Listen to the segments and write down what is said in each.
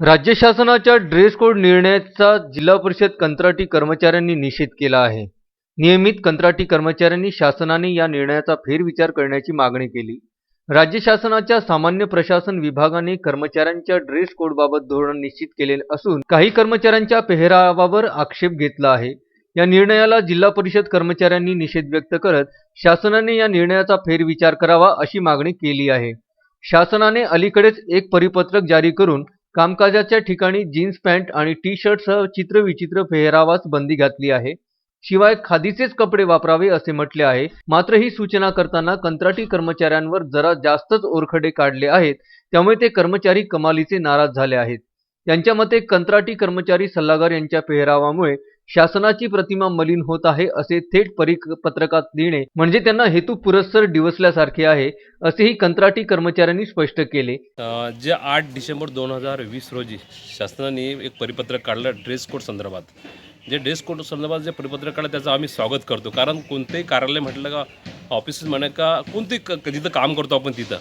राज्य शासनाच्या dress code निर्णयाचा जिल्हा परिषद कंत्राटी कर्मचाऱ्यांनी निषेध केला आहे. नियमित कंत्राटी कर्मचाऱ्यांनी शासनाने या निर्णयाचा फेरविचार करण्याची मागणी केली. राज्य शासनाच्या सामान्य प्रशासन विभागाने कर्मचाऱ्यांच्या ड्रेस कोडबाबत धोरण निश्चित केले असून काही कर्मचाऱ्यांच्या पेहरावावर आक्षेप घेतला आहे. या निर्णयाला जिल्हा परिषद कर्मचाऱ्यांनी निषेध व्यक्त करत शासनाने या निर्णयाचा फेरविचार करावा अशी मागणी केली आहे. शासनाने अलीकडेच एक परिपत्रक जारी करून कामकाजाच्या ठिकाणी जीन्स पॅन्ट आणि टी शर्टसह चित्रविचित्र पेहरावास बंदी घातली आहे. शिवाय खादीचेच कपडे वापरावे असे म्हटले आहे. मात्र ही सूचना करताना कंत्राटी कर्मचाऱ्यांवर जरा जास्तच ओरखडे काढले आहेत. त्यामुळे ते कर्मचारी कमालीचे नाराज झाले आहेत. त्यांच्या मते कंत्राटी कर्मचारी सल्लागार यांच्या पेहरावामुळे शासनाची प्रतिमा मलिन होत आहे असे थेट परिपत्रकात लिहिणे म्हणजे त्यांना हेतू पुरस्सर डिवसल्यासारखे आहे असेही कंत्राटी कर्मचाऱ्यांनी स्पष्ट केले. जे आठ डिसेंबर दोन हजार वीस रोजी शासनाने एक परिपत्रक काढलं ड्रेस कोड संदर्भात. जे ड्रेस कोड संदर्भात जे परिपत्रक काढलं त्याचं आम्ही स्वागत करतो. कारण कोणतेही कार्यालय म्हटलं का ऑफिसेस म्हणा का कोणतेही क क- जिथं काम करतो आपण तिथं.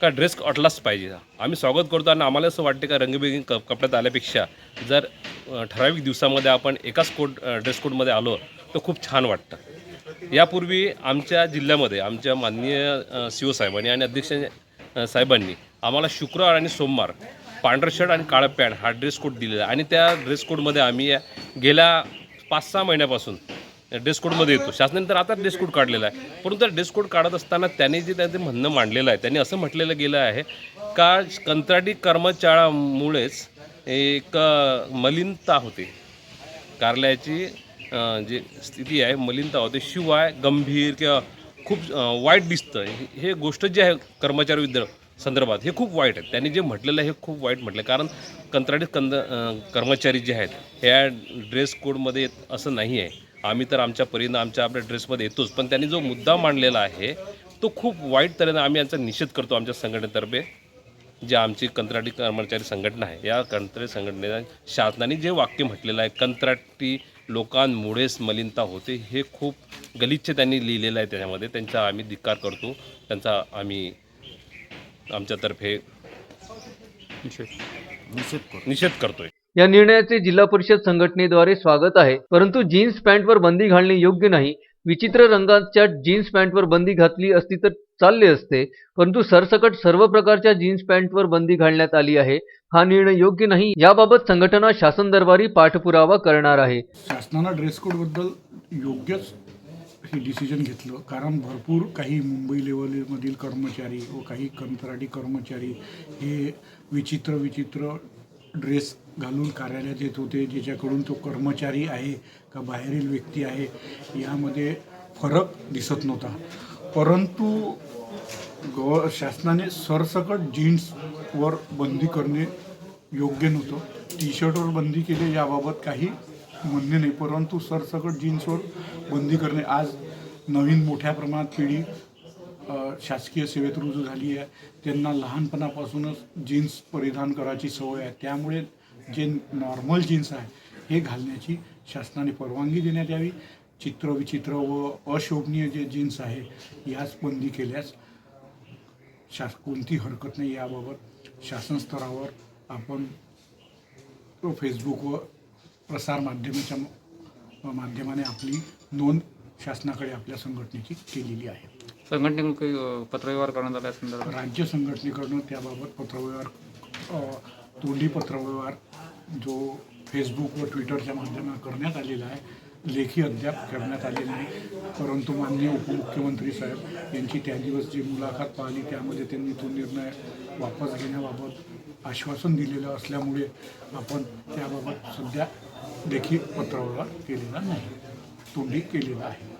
का ड्रेस अटलाच पाहिजे? आम्ही स्वागत करतो आणि आम्हाला असं वाटते का रंगीबेरंगी क कपड्यात आल्यापेक्षा जर ठराविक दिवसामध्ये आपण एकाच कोट ड्रेस कोडमध्ये आलो तर खूप छान वाटतं. यापूर्वी आमच्या जिल्ह्यामध्ये आमच्या माननीय सी ओ साहेबांनी आणि अध्यक्ष साहेबांनी आम्हाला शुक्रवार आणि सोमवार पांढरं शर्ट आणि काळं पॅन्ट हा ड्रेस कोड दिलेला आहे. आणि त्या ड्रेस कोडमध्ये आम्ही गेल्या पाच सहा महिन्यापासून ड्रेस येतो. शासनाने तर आता ड्रेस काढलेला आहे. परंतु त्या काढत असताना त्यांनी जे त्यांचं म्हणणं मांडलेलं आहे त्यांनी असं म्हटलेलं गेलं आहे का कंत्राटी कर्मचाऱ्यामुळेच एक मलिनता होते. कार्यालयाची जी स्थिती आहे मलिनता होते. शिवाय गंभीर किंवा खूप वाईट दिसतं. हे- हे गोष्ट जी आहे कर्मचारी विद्या संदर्भात हे खूप वाईट आहे. त्यांनी जे म्हटलेलं आहे हे खूप वाईट म्हटलं कारण कंत्राटी कंद कर्मचारी जे आहेत ह्या ड्रेस कोडमध्ये असं नाही आहे. आम्ही तर आमच्या परीनं आमच्या आपल्या ड्रेसमध्ये येतोच पण त्यांनी जो मुद्दा मांडलेला आहे तो खूप वाईट तऱ्हेनं आम्ही यांचा निषेध करतो आमच्या संघटनेतर्फे जे आमची कंत्राटी कर्मचारी संघटना आहे. या कंत्राटी संघटनेला शासनाने जे वाक्य म्हटलेलं आहे कंत्राटी लोकांमुळेच मलिनता होते हे खूप गलिच्छ त्यांनी लिहिलेलं आहे त्याच्यामध्ये. त्यांचा आम्ही धिक्कार करतो त्यांचा आम्ही आमच्यातर्फे निषेध करतोय. या निर्णयाचे जिल्हा परिषद संघटनेद्वारे स्वागत आहे. परंतु जीन्स पॅन्टवर बंदी घालणे योग्य नाही. विचित्र रंगाच्या जीन्स पॅन्टवर बंदी घातली असती तर चालले असते. परंतु सरसकट सर्व प्रकारच्या जीन्स पॅन्टवर बंदी घालण्यात आली आहे. हा निर्णय योग्य नाही. याबाबत संघटना शासन दरबारी पाठपुरावा करणार आहे. शासनानं ड्रेस कोडबद्दल योग्यच हे डिसिजन घेतलं. कारण भरपूर काही मुंबई लेवलमधील कर्मचारी व काही कंत्राटी कर्मचारी हे विचित्र विचित्र ड्रेस घालून कार्यालयात येत होते. ज्याच्याकडून तो कर्मचारी आहे का बाहेरील व्यक्ती आहे यामध्ये फरक दिसत नव्हता. परंतु गव शासनाने सरसकट जीन्सवर बंदी करणे योग्य नव्हतं. टी शर्टवर बंदी केली याबाबत काही म्हणणे नाही. परंतु सरसकट जीन्सवर बंदी करणे आज नवीन मोठ्या प्रमाणात पिढी शासकीय सेवेत रुजू झाली आहे त्यांना लहानपणापासूनच जीन्स परिधान करायची सवय आहे. त्यामुळे जे नॉर्मल जीन्स आहे हे घालण्याची शासनाने परवानगी देण्यात यावी. चित्रविचित्र व अशोभनीय जे जीन्स आहे याच बंदी केल्यास शास कोणती हरकत नाही याबाबत शासन स्तरावर आपण फेसबुक व प्रसार माध्यमाच्या म- माध्यमाने आपली नोंद शासनाकडे आपल्या संघटनेची केलेली आहे. संघटनेकडून काही अ, पत्रव्यवहार करण्यात आला या संदर्भात? राज्य संघटनेकडनं त्याबाबत पत्रव्यवहार अ, तोंडी पत्रव्यवहार जो फेसबुक व ट्विटरच्या माध्यमात करण्यात आलेला आहे लेखी अद्याप करण्यात आले नाही. परंतु माननीय उपमुख्यमंत्री साहेब यांची त्या दिवस जी मुलाखत पाहिली त्यामध्ये त्यांनी तो निर्णय वापस घेण्याबाबत आश्वासन दिलेलं असल्यामुळे आपण त्याबाबत सध्या लेखी पत्रव्यवहार केलेला नाही. तोंडी केलेला आहे.